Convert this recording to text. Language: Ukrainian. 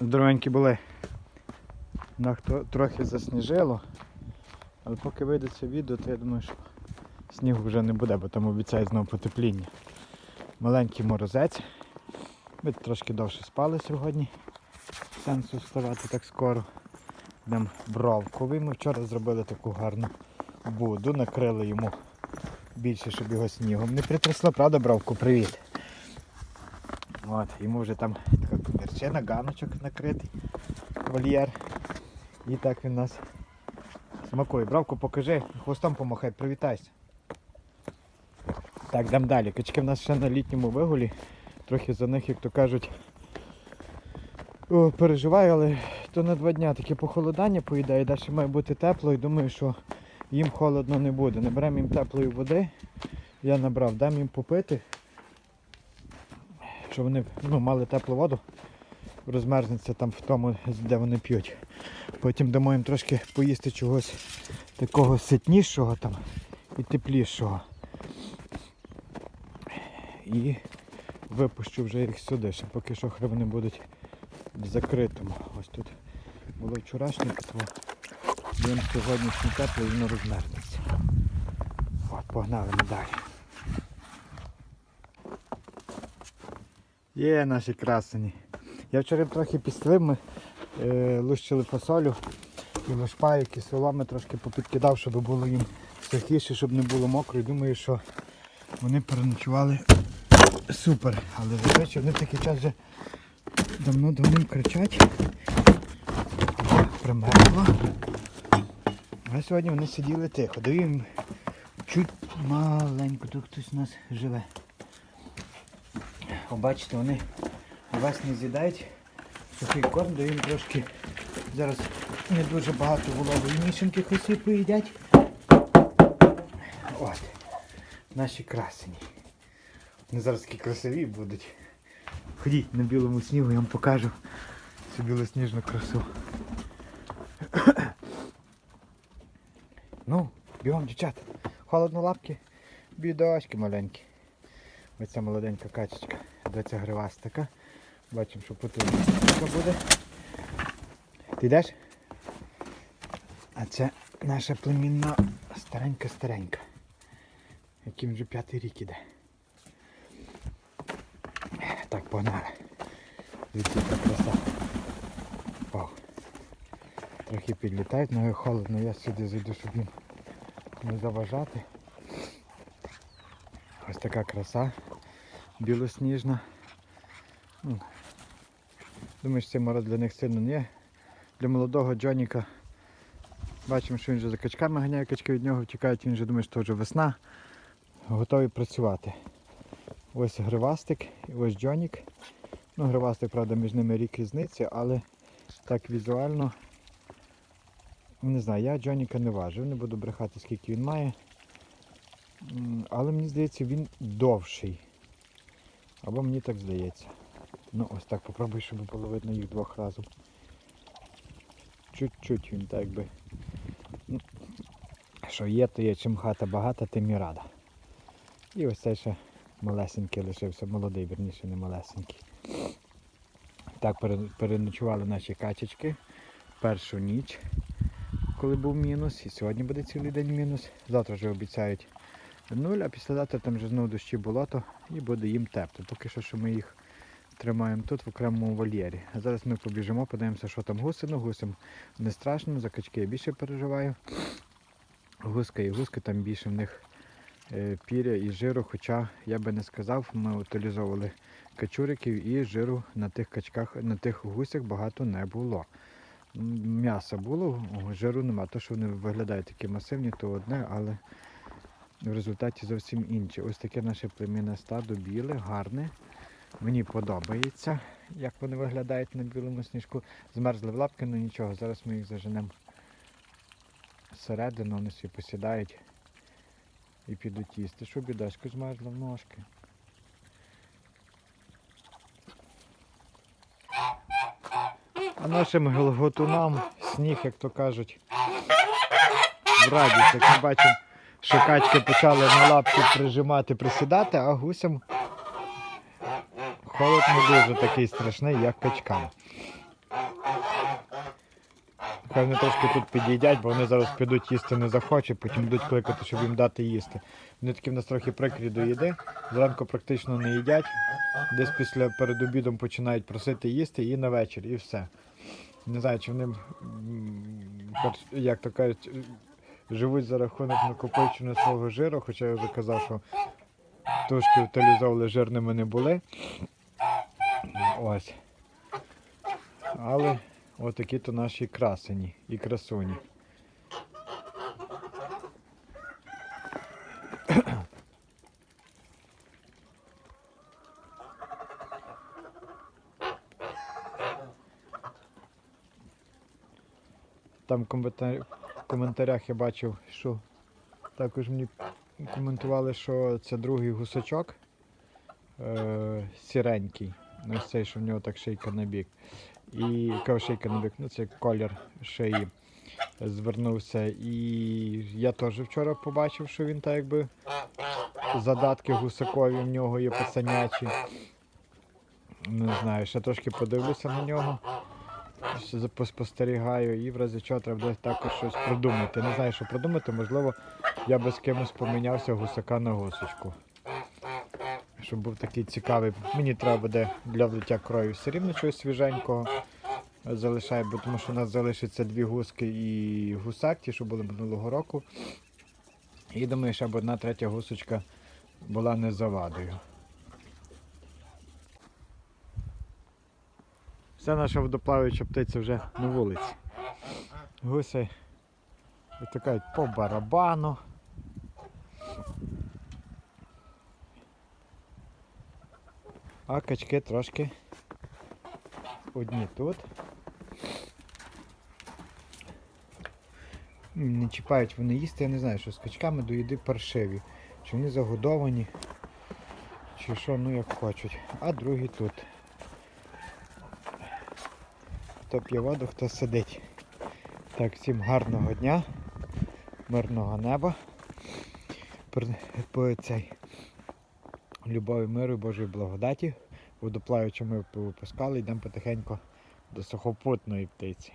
Здоровенькі були. Нас трохи засніжило. Але поки вийде це відео, то я думаю, що снігу вже не буде, бо там обіцяють знову потепління. Маленький морозець. Ми трошки довше спали сьогодні. Сенсу вставати так скоро. Йдемо бровковий. Ми вчора зробили таку гарну буду, накрили йому більше, щоб його снігом не притрясло, правда, бровку? Привіт. От, йому вже там така комірчина, ганочок накритий, вольєр. І так він нас смакує. Бравку покажи, хвостом помахай, привітайся. Так, йдемо далі. Качки в нас ще на літньому вигулі. Трохи за них, як то кажуть, о, переживаю, але то на два дня таке похолодання поїдає, далі має бути тепло і думаю, що їм холодно не буде. Наберемо їм теплої води. Я набрав, дам їм попити, щоб вони ну, мали теплу воду, розмерзнеться там в тому, де вони п'ють. Потім дамо їм трошки поїсти чогось такого ситнішого там і теплішого. І випущу вже їх сюди, ще поки що хай вони будуть в закритому. Ось тут було вчорашнє питво. Їм сьогоднішнє тепло і воно розмерзнеться. От, погнали ми далі. Є наші красені. Я вчора трохи підслив, ми е, лущили фасолю і лошпайки, соломи трошки попідкидав, щоб було їм сухіше, щоб не було мокро. І думаю, що вони переночували супер. Але зазвичай вони такий час вже давно давним кричать. Примерзло. А сьогодні вони сиділи тихо. Даю чуть маленько, тут хтось у нас живе. Побачите, вони весь не з'їдають. Сухий корм, даю трошки. Зараз не дуже багато волової мішанки хосі поїдять. От. Наші красені. Вони зараз такі красиві будуть. Ходіть на білому снігу, я вам покажу цю білосніжну красу. ну, бігом, дівчата. Холодно лапки, бідочки маленькі. Ось ця молоденька качечка, де ця гривастика. Бачимо, що потужність буде. Ти йдеш? А це наша племінна старенька-старенька. Яким вже п'ятий рік іде. Так, погнали. Звідси яка краса. Вау. Трохи підлітають, але холодно, я сюди зайду, щоб їм не заважати. Ось така краса білосніжна. Ну, Думаю, що цей мороз для них сильно не є. Для молодого Джоніка бачимо, що він вже за качками ганяє, качки від нього втікають, він вже думає, що вже весна. Готовий працювати. Ось гривастик і ось Джонік. Ну, гривастик, правда, між ними рік різниці, але так візуально. Не знаю, я Джоніка не важив, не буду брехати, скільки він має. Але мені здається, він довший. Або мені так здається. Ну ось так попробуй, щоб було видно їх двох разом. Чуть-чуть він так би. Ну, Що є, то є. Чим хата багата, тим і рада. І ось цей ще малесенький лишився, молодий, верніше не малесенький. Так переночували наші качечки першу ніч, коли був мінус. І сьогодні буде цілий день мінус. Завтра вже обіцяють нуль, а післязавтра там вже знову дощі болото і буде їм тепло. Поки що, що ми їх тримаємо тут в окремому вольєрі. А зараз ми побіжимо, подивимося, що там гуси. Ну, гусям не страшно, за качки я більше переживаю. Гуска і гуска там більше в них е, піря і жиру, хоча я би не сказав, ми утилізовували качуриків і жиру на тих качках, на тих гусях багато не було. М'яса було, жиру нема. То, що вони виглядають такі масивні, то одне, але в результаті зовсім інше. Ось таке наше племінне стадо біле, гарне. Мені подобається, як вони виглядають на білому сніжку. Змерзли в лапки, ну нічого, зараз ми їх заженемо всередину, вони собі посідають і підуть їсти. Що бідочку змерзла в ножки. А нашим голготунам сніг, як то кажуть, в радість. Як ми бачимо, що качки почали на лапки прижимати, присідати, а гусям холод не дуже такий страшний, як качкам. Хай вони трошки тут під'їдять, бо вони зараз підуть їсти не захочуть, потім будуть кликати, щоб їм дати їсти. Вони такі в нас трохи прикрі до їди, зранку практично не їдять, десь після перед обідом починають просити їсти і на вечір, і все. Не знаю, чи вони, як то кажуть, живуть за рахунок накопичення свого жиру, хоча я вже казав, що тушки утилізовували жирними не були. Ось. Але отакі то наші красені і красуні. Там коментар- коментарях я бачив, що також мені коментували, що це другий гусачок е- сіренький. Ось цей, що в нього так шийка на бік. І шийка на бік, ну це колір шиї звернувся. І я теж вчора побачив, що він так якби задатки гусакові в нього є пацанячі. Не знаю, ще трошки подивлюся на нього. Поспостерігаю і в разі чого треба буде також щось придумати. Не знаю, що придумати, можливо, я би з кимось помінявся гусака на гусочку. Щоб був такий цікавий. Мені треба буде для влиття крові все рівно чогось свіженького. Залишаю, бо тому що у нас залишиться дві гуски і гусак, ті, що були минулого року. І думаю, щоб одна третя гусочка була не завадою. Вся наша водоплаваюча птиця вже на вулиці. Гуси витикають по барабану. А качки трошки одні тут. Не чіпають вони їсти, я не знаю, що з качками до їди паршиві. Чи вони загодовані, чи що, ну як хочуть. А другі тут. Хто п'є воду, хто сидить. Так, всім гарного дня, мирного неба. По цей любові, миру і Божої благодаті. Водоплаваючи ми випускали, йдемо потихеньку до сухопутної птиці.